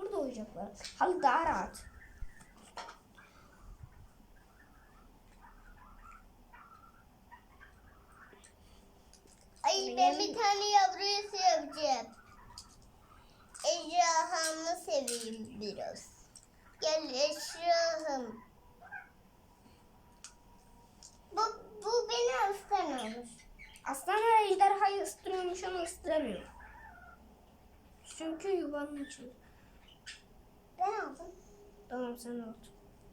Burada uyuyacaklar. Halı daha rahat. Ay ben bir tane yavruyu seveceğim. Ejderhamı seveyim biraz. Gel ejderham. Bu, bu beni ıskanıyormuş. Aslan ejderhayı ıstırıyormuş ama ıstıramıyor. Çünkü yuvanın içinde. Ben aldım. Tamam sen ol.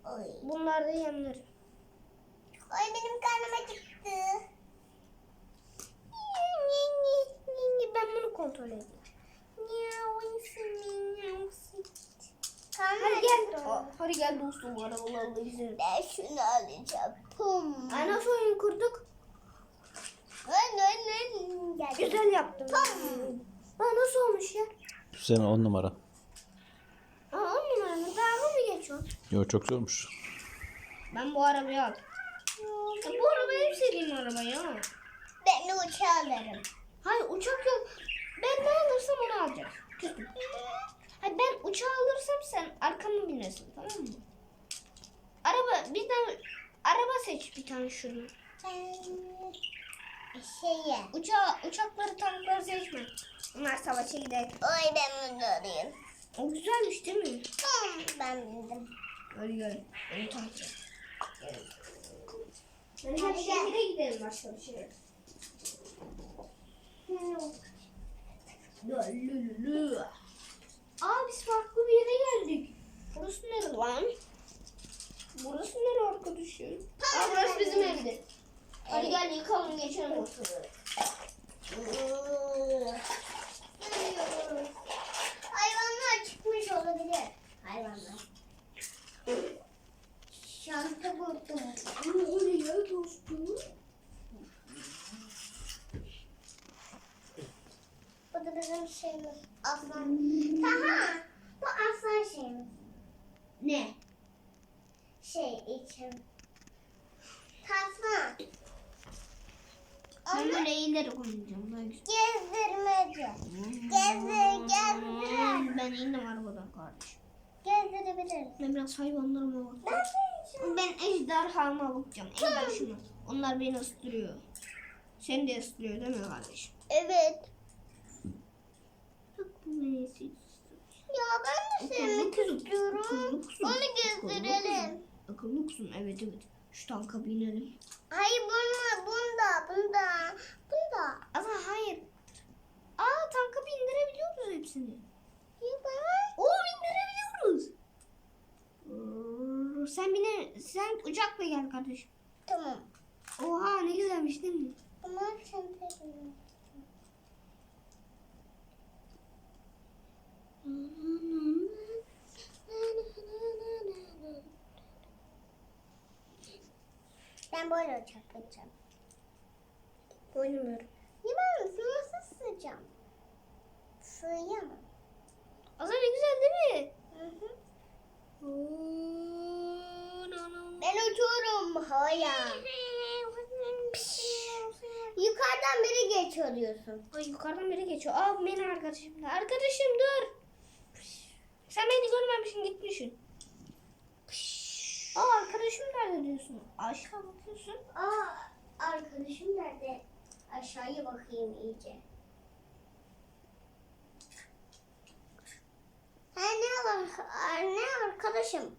Oy. Bunlar da yemleri. Ay benim karnım acıktı. Ben bunu kontrol edeyim. Karnım Hadi gel. Hadi gel dostum arabalarla izleyelim. Ben şunu alacağım. Pum. Ay nasıl oyun kurduk? Güzel yaptım. Aa, nasıl olmuş ya? Bu sene on numara. Aa, on numara mı? Daha mı geçiyor? Yo çok zormuş. Ben bu arabayı al. Ya, bu araba en sevdiğim araba ya. Ben de uçağı alırım. Hayır uçak yok. Ben ne alırsam onu alacağım. Küstüm. Hayır ben uçağı alırsam sen arkama binersin tamam mı? Araba bir tane araba seç bir tane şunu. Ben şeye. Uçağı, uçakları tankları seçme. Bunlar savaşa gider. Oy ben bunu alayım. O güzelmiş değil mi? Pum. Ben bindim. Hadi gel. Takip et. Gel. Hadi şehre gidelim başka bir. Lülülü. Aa biz farklı bir yere geldik. Burası nere lan? Burası nere arkadaşım? Aa burası bizim evde. Hadi gel yıkalım geçelim ortalığı. Hayvanlar çıkmış olabilir. Hayvanlar. Şanta buldum. Ne oluyor dostum? Bu da bizim şeyimiz. Aslan. Taha. Bu aslan şeyimiz. Ne? Şey için. Tasma. Ben oynayacağım. Daha güzel. gezdirmece. Gezdir, gezdir. Ben indim arabadan kardeşim. Gezdirebiliriz. Ben biraz hayvanlarıma bakacağım. Ben ejderhama bakacağım. Ejderhama. Onlar beni ısıtırıyor. Seni de ısıtırıyor değil mi kardeşim? Evet. Bak bu neyse. Ya ben de sevmek istiyorum. Onu gezdirelim. Akıllı kuzum. Evet evet. Şu tanka binelim. Hayır bunda, bunda, bunda, bunda. Ama hayır. Aa tanka bindirebiliyoruz hepsini. Ya ben... Sen bine, sen uçakla gel kardeşim. Tamam. Oha ne güzelmiş değil mi? Ama bilmiyorum. Ben böyle uçak yapacağım. Oynamıyorum. Ya ben nasıl sığacağım? Sığıyamam. Aslında ne güzel değil mi? Hı hı. Oo, no, no. Ben uçuyorum. Haya. Yukarıdan biri geçiyor diyorsun. Ay yukarıdan biri geçiyor. Aa benim arkadaşım da. Arkadaşım dur. Sen beni görmemişsin gitmişsin. Aa arkadaşım nerede diyorsun? Aşağı bakıyorsun. Aa, arkadaşım nerede? Aşağıya bakayım iyice. Ha ne var? Ne arkadaşım?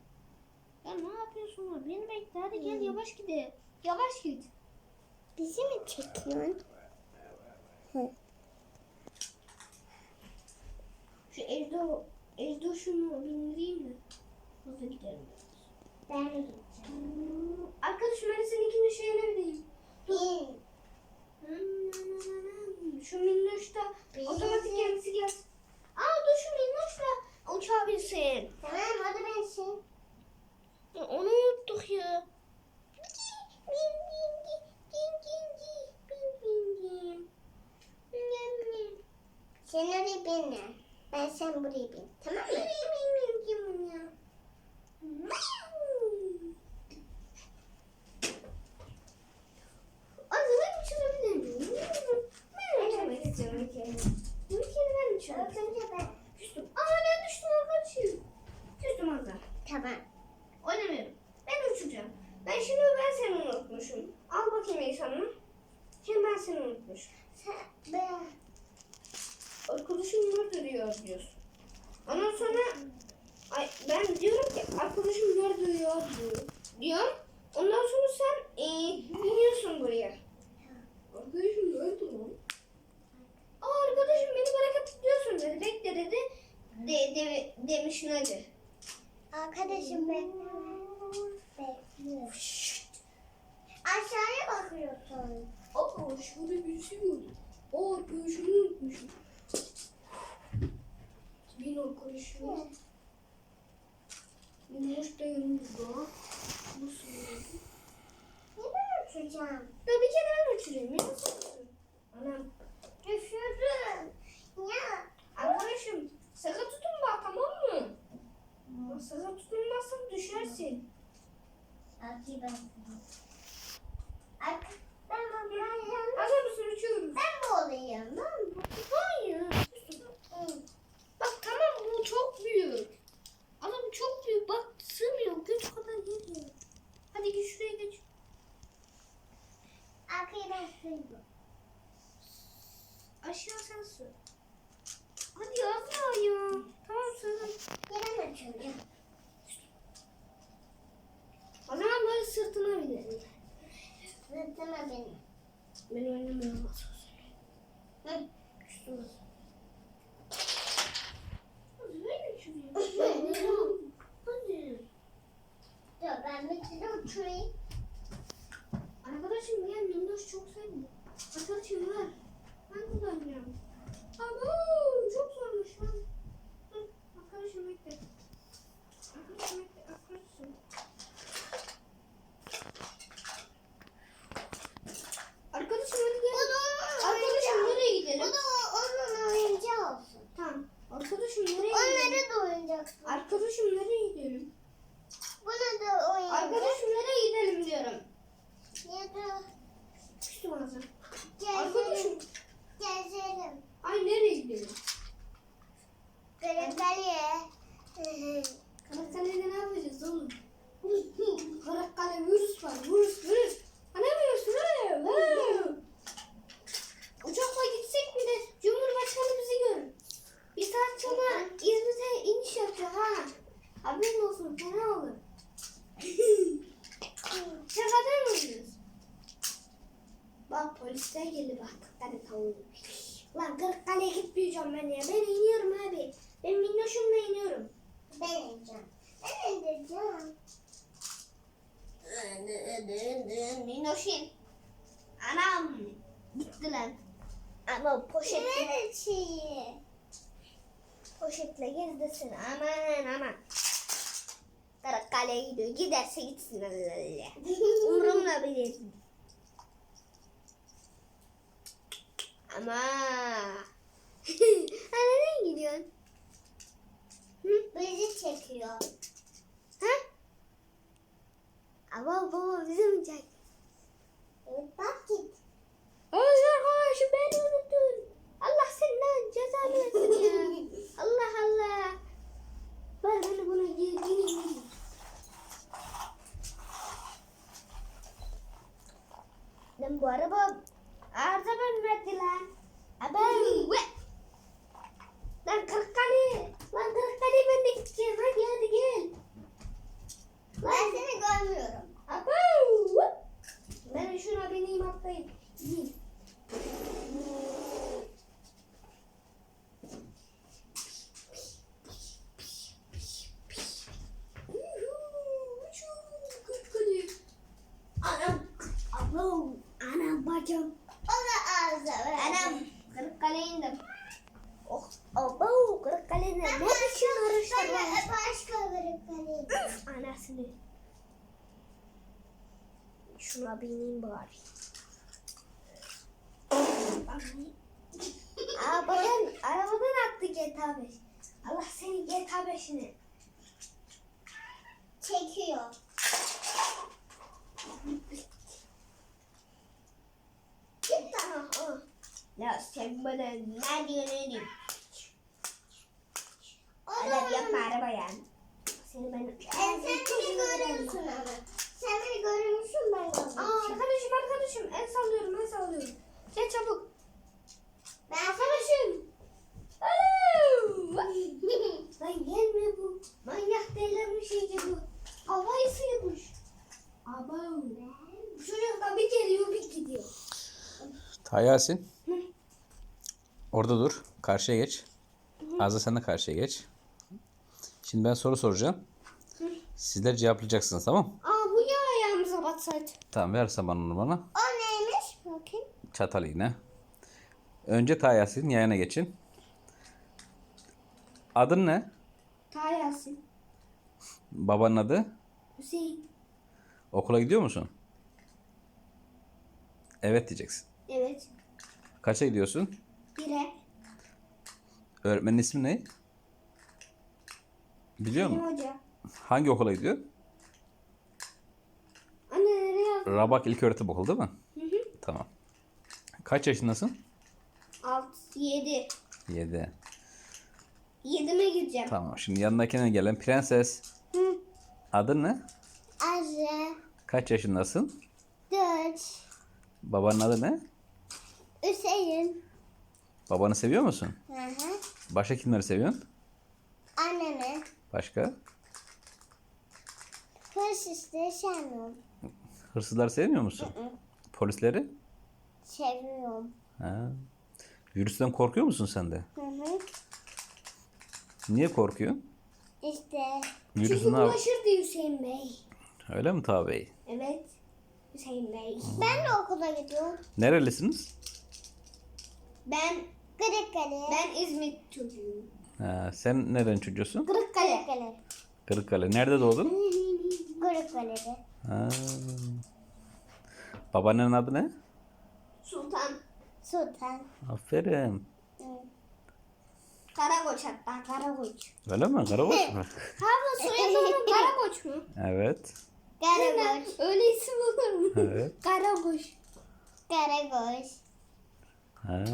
Ya ne yapıyorsun? Beni bekle hadi gel yavaş gidelim. Yavaş git. Bizi mi çekiyorsun? Şu Ejdo, Ejdo şunu bindireyim mi? Hızlı gidelim. Ben de gideceğim. Arkadaşım ben seninkinin şeyine bineyim. Bin. Hmm, Şu minnoş da Bin. otomatik kendisi gelsin. Aa dur şu minnoş da uçağa binsin. Tamam de, demiş nedir? Arkadaşım ben bekliyorum. Aşağıya bakıyorsun. Aa şurada birisi gördüm. Aa görüşünü unutmuşum. Bir o konuşuyor. Yumuş da yumurta. Nasıl oldu? Ne ben uçacağım? Ya bir kere ben uçurayım. Ya? Anam. Düşürdüm. Ya. Arkadaşım. Sıkı tutun bak tamam mı? Sıkı tutunmazsan düşersin. Hadi ben. 天的裙子。Lan Kırıkkale'ye git büyüyeceğim ben ya. Ben iniyorum abi. Ben minnoşumla iniyorum. Ben ineceğim. Ben ineceğim. Minnoşin. Anam. Gitti lan. Ama poşetle. Nereye? Poşetle gezdesin. Aman aman. Karakkale'ye gidiyor. Giderse gitsin. Umurumda bile. Ama. ha nereye gidiyorsun? Hı? Bizi çekiyor. Ha? Ama baba bizi mi çekiyor? Arkadaşlar ben baş kaldırıp hani. Anasını. Şuna bineyim bari. arabadan, arabadan attı GTA 5. Allah seni GTA 5'ini çekiyor. Oh. Ya sen bana ne diyorsun? Adam yapma araba. Seni ben... E, sen beni görüyorsun ama. Sen beni görmüşsün ben görmüşüm. Aa, arkadaşım arkadaşım el sallıyorum el sallıyorum. Gel çabuk. Ben arkadaşım. Lan gelmiyor bu. Manyak delirmiş iyice bu. Havayı sıyırmış. Abam. Bu çocuk bir geliyor bir gidiyor. Tayasin. Orada dur. Karşıya geç. Azra sen de karşıya geç. Şimdi ben soru soracağım. Sizler cevaplayacaksınız tamam mı? Aa bu ya ayağımıza batsaydı. Tamam ver samanını bana. O neymiş? Bakayım. Çatal iğne. Önce Tayasin yayına geçin. Adın ne? Ta Yasin. Babanın adı? Hüseyin. Okula gidiyor musun? Evet diyeceksin. Evet. Kaça gidiyorsun? Bire. Öğretmenin ismi ne? Biliyor musun? hoca. Hangi okula gidiyor? Anne nereye? Rabak İlköğretim Okulu değil mi? Hı hı. Tamam. Kaç yaşındasın? Alt, yedi. 7. Yedime gireceğim. Tamam. Şimdi yanındakine gelen prenses. Hı. Adın ne? Azra. Kaç yaşındasın? Dört. Babanın adı ne? Hüseyin. Babanı seviyor musun? Hı hı. Başka kimleri seviyorsun? Annemi. Başka? Hırsızlığı sevmiyorum. Hırsızları sevmiyor musun? Polisleri? Seviyorum. Ha. Virüsten korkuyor musun sen de? Hı hı. Niye korkuyorsun? İşte. Virüsü Çünkü ne yap- bulaşırdı Hüseyin Bey. Öyle mi Taha Bey? Evet. Hüseyin Bey. Ben de okula gidiyorum. Nerelisiniz? Ben Kırıkkale. ben İzmit çocuğuyum. Ha, sen neren çocuğusun? Kırıkkale. Kırıkkale. Nerede doğdun? Kırıkkale'de. Ha. Babaannenin adı ne? Sultan. Sultan. Aferin. Hı. Karakoç hatta Karakoç. Öyle mi? Karabaş mı? Pardon soyadı Karakoç mu? evet. Karagoş. Öyle isim olur mu? Evet. Karakoç. Karagoş. Ha.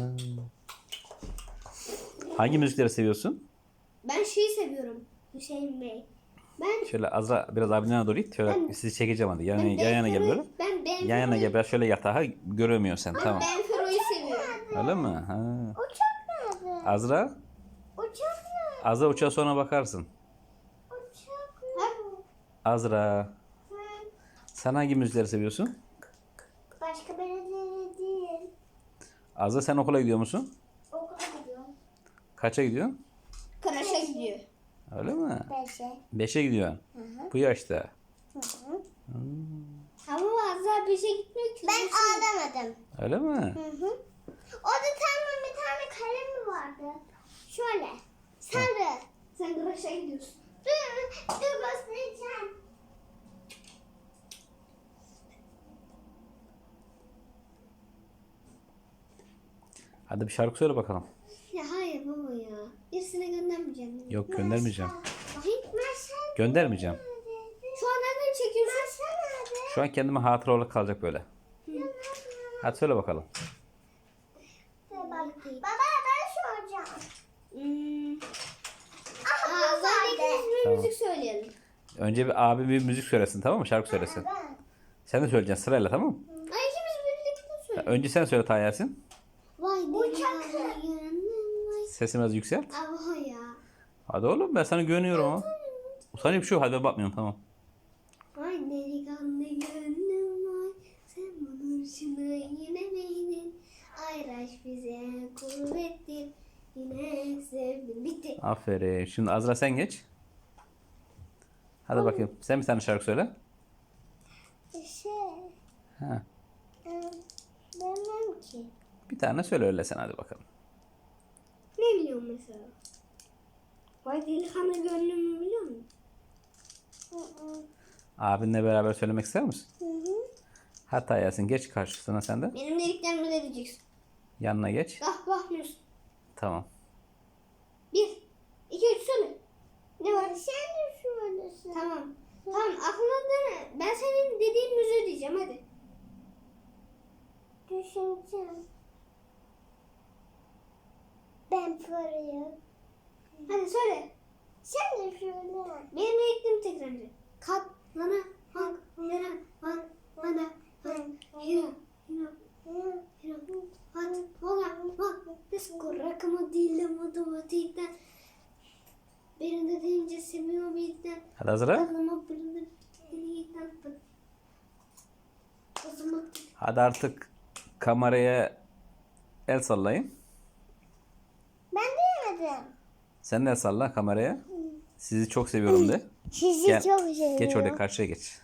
Hangi müzikleri seviyorsun? Ben şeyi seviyorum. Hüseyin Bey. Ben Şöyle Azra biraz yanına doğru git. Şöyle Ben- sizi çekeceğim hadi. Yan, ben yan yana gel böyle. Ben ben Yan yana gel biraz şöyle yatağa göremiyorsun sen. Tamam. Ben Fero'yu seviyorum. Öyle mi? Ha. Uçak nerede? Azra? Uçak nerede? Azra uçağa sonra bakarsın. Uçak Ha? Azra. Sen hangi müzikleri seviyorsun? Başka belediye değil. Azra sen okula gidiyor musun? Kaça gidiyorsun? Karaş'a gidiyor. Öyle mi? Beşe. Beşe gidiyorsun. Bu yaşta. Hı hı. Ama Azra bir şey gitmiyor ki. Ben ağlamadım. Öyle mi? Hı hı. Orada tam bir tane kalem mi vardı? Şöyle. Sarı. Sen Karaş'a gidiyorsun. Dur, dur göstereceğim. Hadi bir şarkı söyle bakalım. Ya hayır baba ya. Birisine göndermeyeceğim. Yok göndermeyeceğim. Göndermeyeceğim. Şu an nereden çekiyorsun? Şu an kendime hatıra olarak kalacak böyle. Hadi söyle bakalım. Baba, ben soracağım. Hmm. Ah, Aa, zaten bir Tamam. müzik söyleyelim. Önce bir abi bir müzik söylesin tamam mı? Şarkı söylesin. Ben. Sen de söyleyeceksin sırayla tamam mı? Ay ikimiz birlikte söyleyelim. Önce sen söyle Tayyarsin. Sesini biraz yükselt. Aha ya. Hadi oğlum ben sana güveniyorum ama. Yok. Hadi ben bakmıyorum tamam. Vay delikanlı gönlüm vay. Sen bulursun yine beydin. Ayraş bize kuvvettir. Yine sevdim. Bitti. Aferin. Şimdi Azra sen geç. Hadi bakayım. Sen bir tane şarkı söyle. Şey, Ha. bilmem ki. Bir tane söyle öyle sen hadi bakalım. Ne biliyorum mesela? Vay delikanlı gönlümü biliyor musun? Abinle beraber söylemek ister misin? Hı hı. Hadi Tayyarsin geç karşısına sen de. Benim dediklerimi de diyeceksin. Yanına geç. Ah bakmıyorsun. Tamam. Bir, iki, üç söyle. Ne var? Sen de şöylesin. Tamam. Tamam aklına dene. Ben senin dediğin müziği diyeceğim hadi. Düşüneceğim. Ben parayım. Hadi söyle. Sen de şöyle. Benim dediklerim ekranda. Kat, lana, hak, lana, han, lana, han, hira, hira, hira, hat, hola, hak. Scorrec modilla matematikten. Benim de deyince seviyor birden. Hadi Azra. Aklıma zaman Hadi artık kameraya el sallayın. Ben diyemedim. Sen de el salla kameraya. Sizi çok seviyorum de. Sizi Gel. çok seviyorum. Geç oraya karşıya geç.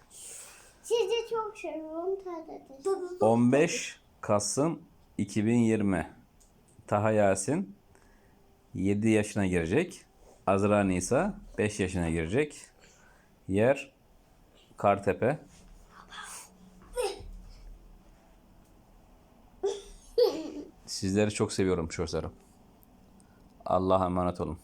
Sizi çok seviyorum kardeşim. 15 Kasım 2020. Taha Yasin 7 yaşına girecek. Azra Nisa 5 yaşına girecek. Yer Kartepe. Sizleri çok seviyorum çocuklarım. Allah'a emanet olun.